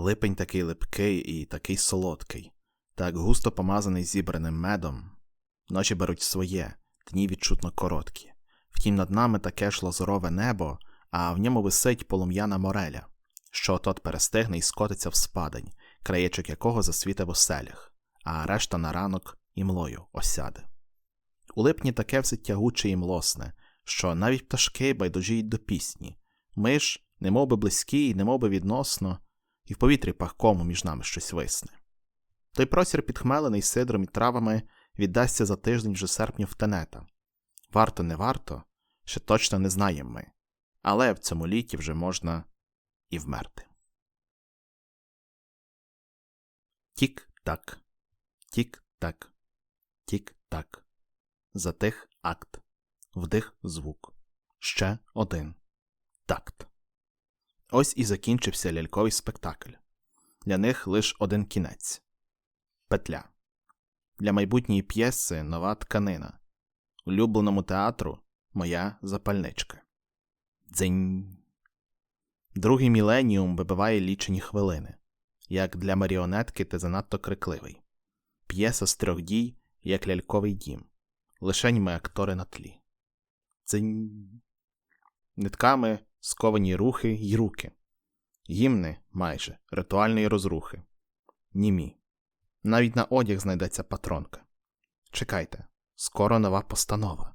Липень такий липкий і такий солодкий, так густо помазаний зібраним медом. Ночі беруть своє, дні відчутно короткі. Втім, над нами таке ж лазурове небо, а в ньому висить полум'яна мореля, що отот перестигне і скотиться в спадень, краєчок якого засвіте в оселях, а решта на ранок і млою осяде. У липні таке все тягуче і млосне, що навіть пташки байдужіють до пісні. Ми ж, немов би близькі, немов би відносно, і в повітрі пахкому між нами щось висне. Той просір, підхмелений сидром і травами, віддасться за тиждень вже серпню в тенета. Варто, не варто, ще точно не знаємо ми, але в цьому літі вже можна і вмерти. Тік-так, тік-так, тік-так. Затих акт, вдих звук. Ще один такт. Ось і закінчився ляльковий спектакль. Для них лише один кінець петля. Для майбутньої п'єси нова тканина. Улюбленому театру моя запальничка. Дзинь. Другий міленіум вибиває лічені хвилини. Як для маріонетки ти занадто крикливий. П'єса з трьох дій, як ляльковий дім. Лишень ми актори на тлі. Дзинь. Нитками сковані рухи й руки. Гімни майже ритуальної розрухи. Німі. Навіть на одяг знайдеться патронка. Чекайте, скоро нова постанова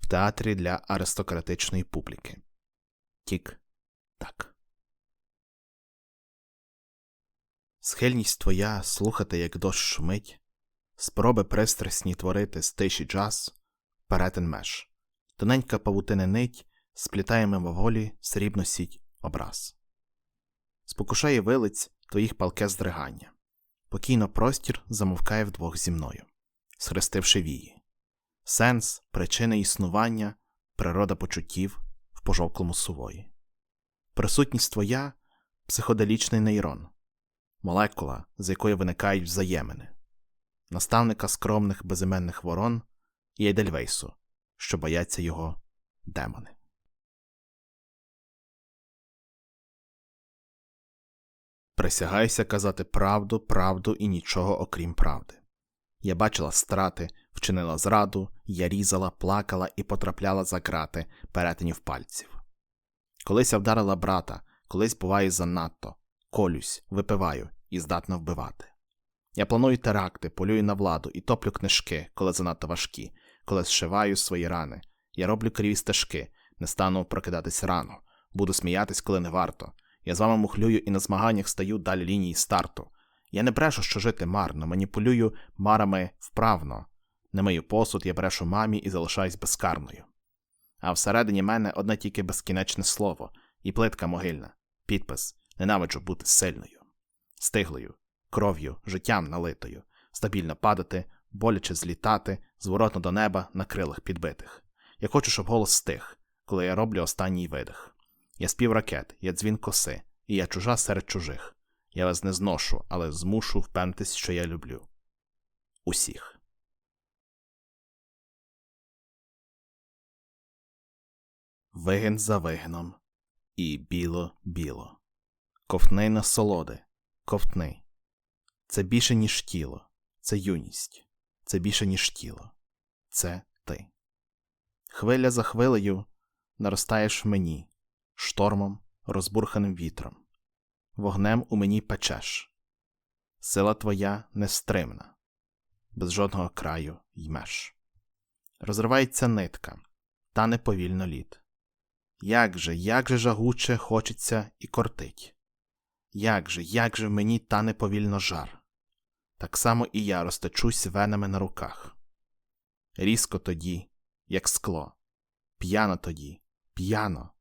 в театрі для аристократичної публіки. Тік так. Схильність твоя слухати, як дощ шумить, спроби пристрасні творити з тиші джаз, перетин меж, тоненька павутина нить сплітає мимоволі срібну сіть образ. Спокушає вилиць твоїх палке здригання. Покійно простір замовкає вдвох зі мною, схрестивши вії. Сенс, причини існування, природа почуттів в пожовклому сувої. Присутність твоя психоделічний нейрон, молекула, з якої виникають взаємини, наставника скромних безіменних ворон і Едельвейсу, що бояться його демони. Присягайся казати правду, правду і нічого окрім правди. Я бачила страти, вчинила зраду, я різала, плакала і потрапляла за крати перетинів пальців. Колись я вдарила брата, колись буває занадто, колюсь, випиваю і здатна вбивати. Я планую теракти, полюю на владу і топлю книжки, коли занадто важкі, коли зшиваю свої рани. Я роблю криві стежки, не стану прокидатись рано, буду сміятись, коли не варто. Я з вами мухлюю і на змаганнях стаю далі лінії старту. Я не брешу, що жити марно, маніпулюю марами вправно. Не мию посуд, я брешу мамі і залишаюсь безкарною. А всередині мене одне тільки безкінечне слово, і плитка могильна, підпис ненавиджу бути сильною, стиглою, кров'ю, життям налитою, стабільно падати, боляче злітати, зворотно до неба на крилах підбитих. Я хочу, щоб голос стих, коли я роблю останній видих. Я спів ракет, я дзвін коси, і я чужа серед чужих. Я вас не зношу, але змушу впевнитись, що я люблю. Усіх. Вигин за вигином. І біло-біло. Ковтни насолоди, ковтни. Це більше, ніж тіло, це юність, це більше, ніж тіло. Це ти. Хвиля за хвилею наростаєш в мені штормом, розбурханим вітром, вогнем у мені печеш. Сила твоя нестримна, без жодного краю ймеш. Розривається нитка, та неповільно лід. Як же, як же жагуче хочеться і кортить. Як же, як же в мені та неповільно жар. Так само і я розтечусь венами на руках. Різко тоді, як скло, п'яно тоді, п'яно,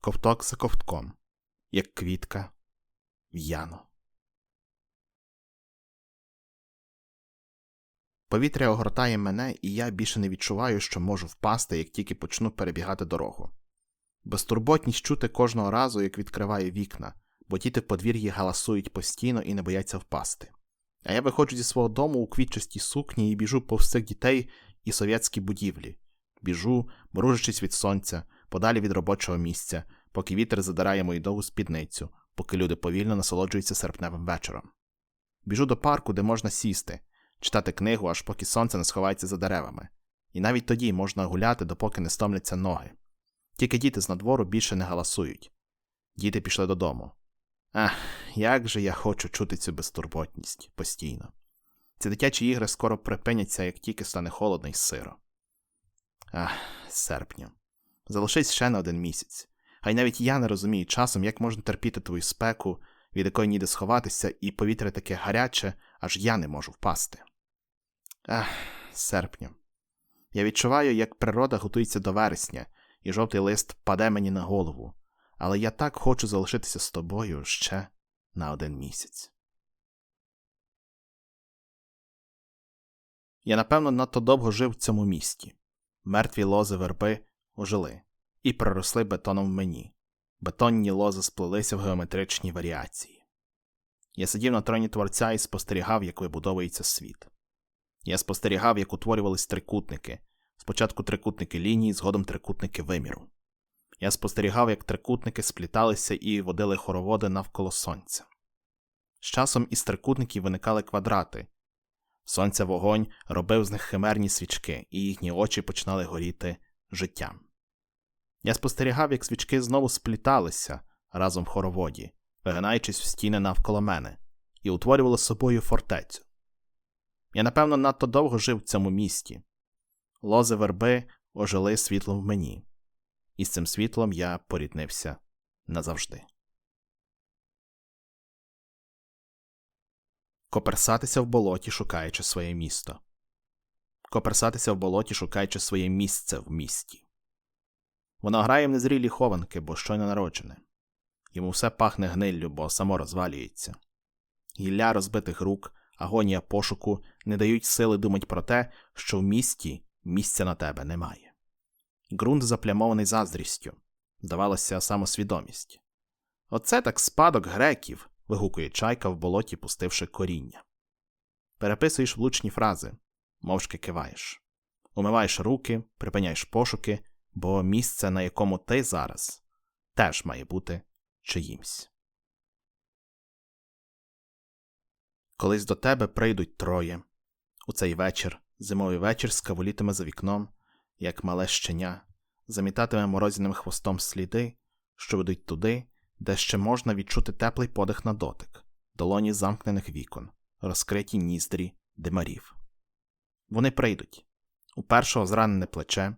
ковток за ковтком, як квітка в'яно. Повітря огортає мене, і я більше не відчуваю, що можу впасти, як тільки почну перебігати дорогу. Безтурботність чути кожного разу, як відкриваю вікна, бо діти в подвір'ї галасують постійно і не бояться впасти. А я виходжу зі свого дому у квітчастій сукні і біжу повз цих дітей і совєтські будівлі. Біжу, мружачись від сонця, подалі від робочого місця, поки вітер задирає мою довгу спідницю, поки люди повільно насолоджуються серпневим вечором. Біжу до парку, де можна сісти, читати книгу, аж поки сонце не сховається за деревами. І навіть тоді можна гуляти, допоки не стомляться ноги. Тільки діти з надвору більше не галасують. Діти пішли додому. Ах, як же я хочу чути цю безтурботність постійно. Ці дитячі ігри скоро припиняться, як тільки стане холодно і сиро. Ах, серпню. Залишись ще на один місяць. А й навіть я не розумію часом, як можна терпіти твою спеку, від якої ніде сховатися, і повітря таке гаряче, аж я не можу впасти. Ах, серпню. Я відчуваю, як природа готується до вересня, і жовтий лист паде мені на голову, але я так хочу залишитися з тобою ще на один місяць. Я, напевно, надто довго жив в цьому місті. Мертві лози верби ожили і проросли бетоном в мені. Бетонні лози сплелися в геометричні варіації. Я сидів на троні творця і спостерігав, як вибудовується світ. Я спостерігав, як утворювались трикутники, спочатку трикутники лінії, згодом трикутники виміру. Я спостерігав, як трикутники спліталися і водили хороводи навколо сонця. З часом із трикутників виникали квадрати. Сонця вогонь робив з них химерні свічки, і їхні очі починали горіти життям. Я спостерігав, як свічки знову спліталися разом в хороводі, вигинаючись в стіни навколо мене, і утворювали собою фортецю. Я, напевно, надто довго жив в цьому місті. Лози верби ожили світлом в мені, і з цим світлом я поріднився назавжди. Коперсатися в болоті, шукаючи своє місто. Коперсатися в болоті, шукаючи своє місце в місті. Воно грає в незрілі хованки, бо щойно народжене. Йому все пахне гниллю, бо само розвалюється. Гілля розбитих рук, агонія пошуку не дають сили думати про те, що в місті місця на тебе немає. Ґрунт заплямований заздрістю, здавалося, самосвідомість. Оце так спадок греків. вигукує чайка в болоті, пустивши коріння. Переписуєш влучні фрази, мовчки киваєш, умиваєш руки, припиняєш пошуки, бо місце, на якому ти зараз, теж має бути чиїмсь. Колись до тебе прийдуть троє. У цей вечір зимовий вечір скаволітиме за вікном, як мале щеня, замітатиме морозяним хвостом сліди, що ведуть туди, де ще можна відчути теплий подих на дотик, долоні замкнених вікон, розкриті ніздрі димарів. Вони прийдуть у першого зранене плече,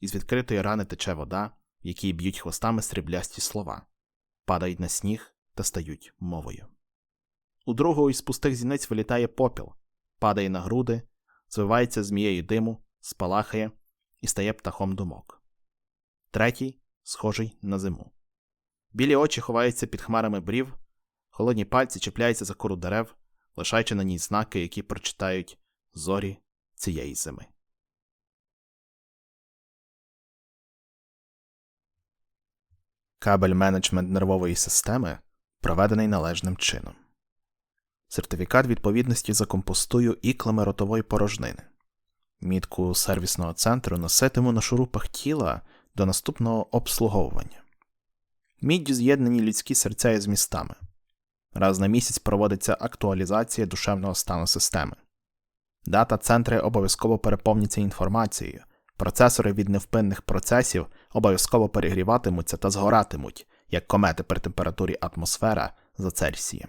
із відкритої рани тече вода, в якій б'ють хвостами сріблясті слова, падають на сніг та стають мовою. У другого із пустих зіниць вилітає попіл, падає на груди, звивається змією диму, спалахає і стає птахом думок. Третій схожий на зиму. Білі очі ховаються під хмарами брів, холодні пальці чіпляються за кору дерев, лишаючи на ній знаки, які прочитають зорі цієї зими. Кабель менеджмент нервової системи проведений належним чином. Сертифікат відповідності закомпостую іклами ротової порожнини. Мітку сервісного центру носитиму на шурупах тіла до наступного обслуговування. Міддю з'єднані людські серця із містами. Раз на місяць проводиться актуалізація душевного стану системи. Дата центри обов'язково переповняться інформацією, Процесори від невпинних процесів обов'язково перегріватимуться та згоратимуть, як комети при температурі атмосфера за Цельсієм.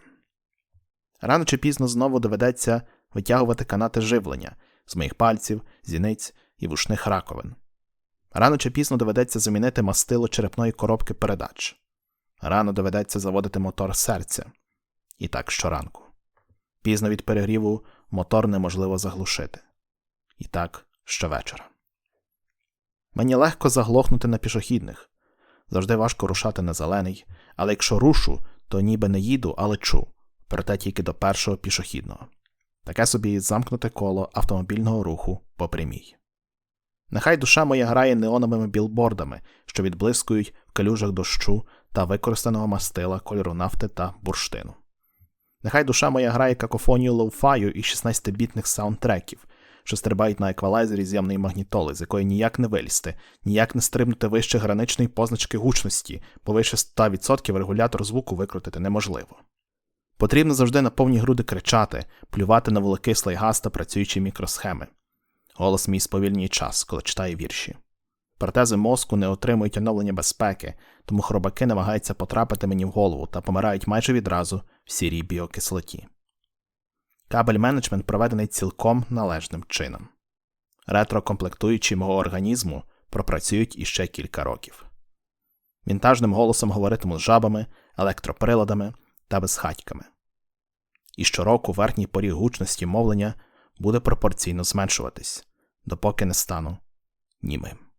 Рано чи пізно знову доведеться витягувати канати живлення з моїх пальців, зіниць і вушних раковин. Рано чи пізно доведеться замінити мастило черепної коробки передач. Рано доведеться заводити мотор серця. І так щоранку. Пізно від перегріву мотор неможливо заглушити. І так щовечора. Мені легко заглохнути на пішохідних. Завжди важко рушати на зелений, але якщо рушу, то ніби не їду, а лечу, проте тільки до першого пішохідного. Таке собі замкнуте коло автомобільного руху по прямій. Нехай душа моя грає неоновими білбордами, що відблискують в калюжах дощу та використаного мастила кольору нафти та бурштину. Нехай душа моя грає какофонію лоуфаю і 16-бітних саундтреків, що стрибають на еквалайзері з'ємної магнітоли, з якої ніяк не вилізти, ніяк не стрибнути вище граничної позначки гучності, бо вище 100% регулятор звуку викрутити неможливо. Потрібно завжди на повні груди кричати, плювати на вуглекислий газ та працюючі мікросхеми. Голос мій сповільнює час, коли читаю вірші. Протези мозку не отримують оновлення безпеки, тому хробаки намагаються потрапити мені в голову та помирають майже відразу в сірій біокислоті. Кабель менеджмент проведений цілком належним чином. Ретрокомплектуючі мого організму пропрацюють іще кілька років. Вінтажним голосом говоритиму з жабами, електроприладами та безхатьками. І щороку верхній поріг гучності мовлення буде пропорційно зменшуватись, допоки не стану німим.